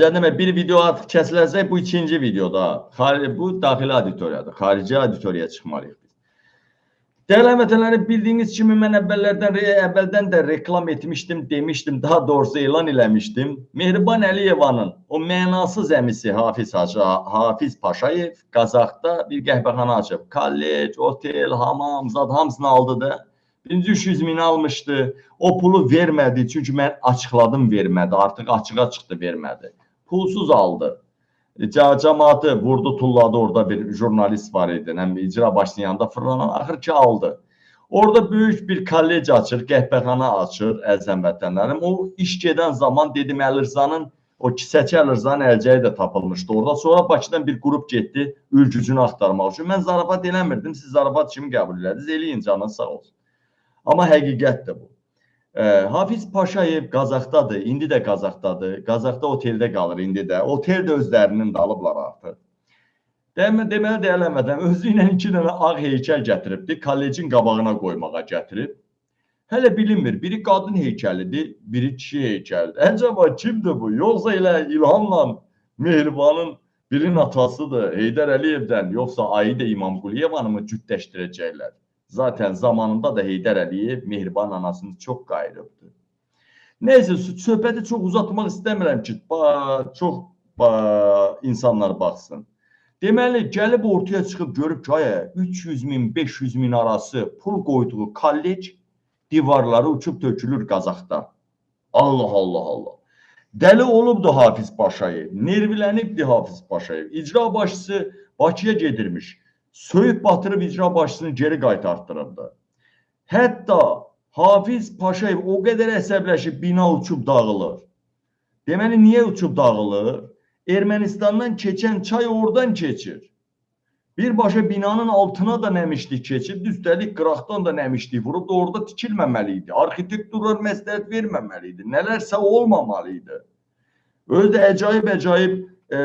Demək bir video artıq kəsilərsə bu ikinci videoda. Bu daxili auditoriyadır. Xarici auditoriyaya çıxmalıyıq biz. Dəyərli həmvətənlərim, bildiyiniz kimi mən əvvəllərdən əvvəldən də reklam etmişdim, demişdim, daha doğrusu elan eləmişdim. Mehriban Əliyevanın o mənasız əmisi Hafiz Hacı Hafiz Paşayev Qazaxda bir qəhvəxana açıb. Kollec, otel, hamam, zad hamısını aldı da. Birinci 300 min almışdı. O pulu vermədi. Çünki mən açıqladım vermədi. Artıq açığa çıxdı vermədi. Pulsuz aldı. Ca cəmaatı vurdu, tulladı. Orada bir jurnalist var idi. Həm icra başçısının yanında fırlanan axır ki aldı. Orada böyük bir kollec açır, qəhvəxana açır, əziz həmvətənlərim. O iş gedən zaman dedim Əlirsanın o kisəçi Əlirsanın əlcəyi də tapılmışdı orada. Sonra Bakıdan bir qrup getdi ülgücünü axtarmaq üçün. Mən zarafat eləmirdim. Siz zarafat kimi qəbul elədiniz. Eləyin canınız sağ olsun. Amma həqiqətdir bu. E, Hafiz Paşayev Qazaxdadır, indi də Qazaxdadır. Qazaxda oteldə qalır indi də. Otel də özlərinin də alıblar artıq. Demə, deməli deyələmədən özü ilə iki dənə ağ heykəl gətiribdi, kollecin qabağına qoymağa gətirib. Hələ bilinmir, biri qadın heykəlidir, biri kişi heykəlidir. Əcəba kimdir bu? Yoxsa elə İlhamla Mehribanın birinin atasıdır, Heydər Əliyevdən, yoxsa Aida İmamquliyevanı mı cütləşdirəcəklər? Zaten zamanında da Heydər Əliyev Mehriban anasını çox qayırıbdı. Neyse söhbəti çox uzatmaq istəmirəm ki, ba, çox ba, insanlar baxsın. Deməli, gəlib ortaya çıxıb görüb ki, ay, 300 min, 500 min arası pul qoyduğu kollec divarları uçub tökülür Qazaxda. Allah Allah Allah. Dəli olubdu Hafiz Paşayev, nervilənibdi Hafiz Paşayev. İcra başçısı Bakıya gedirmiş. Söyüb batırıb icra başçısını geri qaytartdırırdı. Hətta Hafiz Paşayev o qədər əsəbləşib bina uçub dağılır. Deməli niyə uçub dağılır? Ermənistandan keçən çay oradan keçir. Birbaşa binanın altına da nəmişlik keçib, üstəlik qıraqdan da nəmişlik vurub da orada tikilməməli idi. Arxitekturlar məsləhət verməməli idi. Nələrsə olmamalı idi. Özü də əcaib-əcaib e,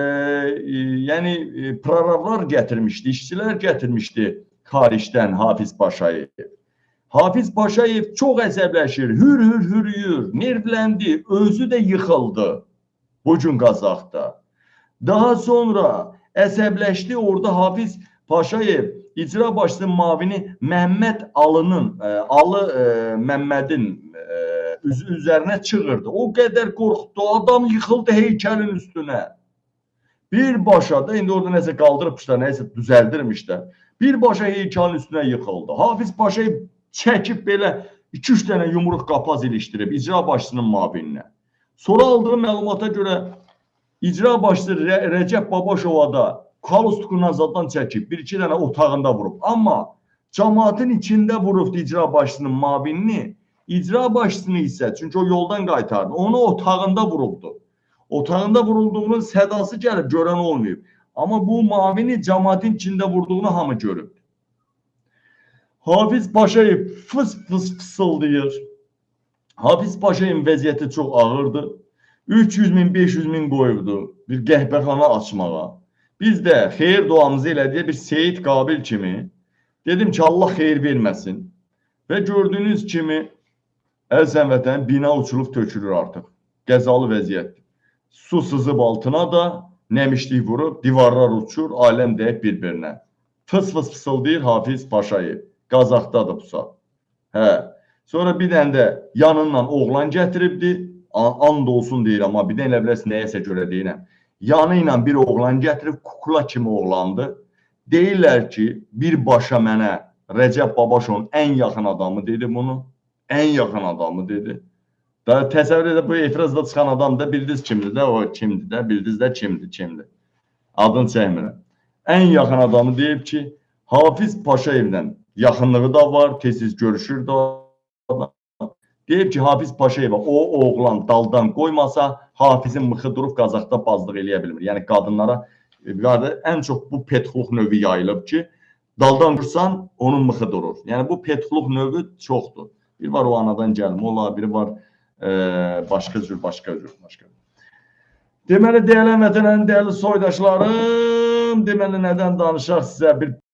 e, yəni e, proravlar gətirmişdi, işçilər gətirmişdi xaricdən Hafiz Paşayev. Hafiz Paşayev çox əsəbləşir, hür hür hürüyür, nervləndi, özü də yıxıldı bu gün. Daha sonra əsəbləşdi orada Hafiz Paşayev icra başçısının mavini Məhəmməd Alının, e, Alı e, Məmmədin e, üz üzərinə çığırdı. O qədər qorxdu, adam yıxıldı heykəlin üstünə. Birbaşa da indi orada nəsə qaldırıbmışlar, nəsə düzəldirmişlər. Birbaşa heykalın üstünə yıxıldı. Hafiz Paşayev çəkib belə 2-3 dənə yumruq qapaz ilişdirib icra başçısının mavininə. Sonra aldığı məlumata görə icra başçısı Re Rəcəb Babaşova da Kalustukun zadan çəkib, bir-iki dənə otağında vurub. Amma cəmaatın içində vurubdu icra başçısının mavinini, icra başçısını isə, çünki o yoldan qaytardı, onu otağında vurubdu. Otağında vurulduğunun sədası gəlib görən olmayıb. Amma bu mavini cəmaatın içində vurduğunu hamı görüb. Hafiz Paşayev fıs fıs fısıldayır. Hafiz Paşayevin vəziyyəti çox ağırdır. 300 min, 500 min qoyubdu bir qəhvəxana açmağa. Biz də xeyir duamızı elədiyə bir Seyid Qabil kimi dedim ki, Allah xeyir verməsin. Və gördüyünüz kimi əzəm vətən bina uçulub tökülür artıq. Qəzalı vəziyyətdir. Su sızıb altına da nəmişlik vurub, divarlar uçur, aləm dəyib bir-birinə. Fıs fıs fısıldayır Hafiz Paşayev. Qazaxdadır bu saat. Hə. Sonra bir dənə də yanından oğlan gətiribdi. And olsun deyir amma bir dənə elə bilərsən nəyəsə görə deyirəm. Yanı bir oğlan gətirib kukla kimi oğlandı. Deyirlər ki, birbaşa mənə Rəcəb Babaşovun ən yaxın adamı dedi bunu. Ən yaxın adamı dedi. Da təsəvvür edin bu etirazda çıxan adam da bildiniz kimdir də, o kimdir də, bildiniz də kimdir, kimdir. Adını çəkmirəm. Ən yaxın adamı deyib ki, Hafiz Paşayevlə yaxınlığı da var, tez-tez görüşür də. Deyib ki, Hafiz Paşayeva o oğlan daldan qoymasa, Hafizin mıxı durub Qazaxda bazlıq eləyə bilmir. Yəni qadınlara qarda ən çox bu petxluq növü yayılıb ki, daldan vursan onun mıxı durur. Yəni bu petxluq növü çoxdur. Bir var o anadan gəlmə ola, biri var e, başqa cür, başqa cür, başqa. Deməli, dəyərli vətənənin dəyərli soydaşlarım, deməli nədən danışaq sizə bir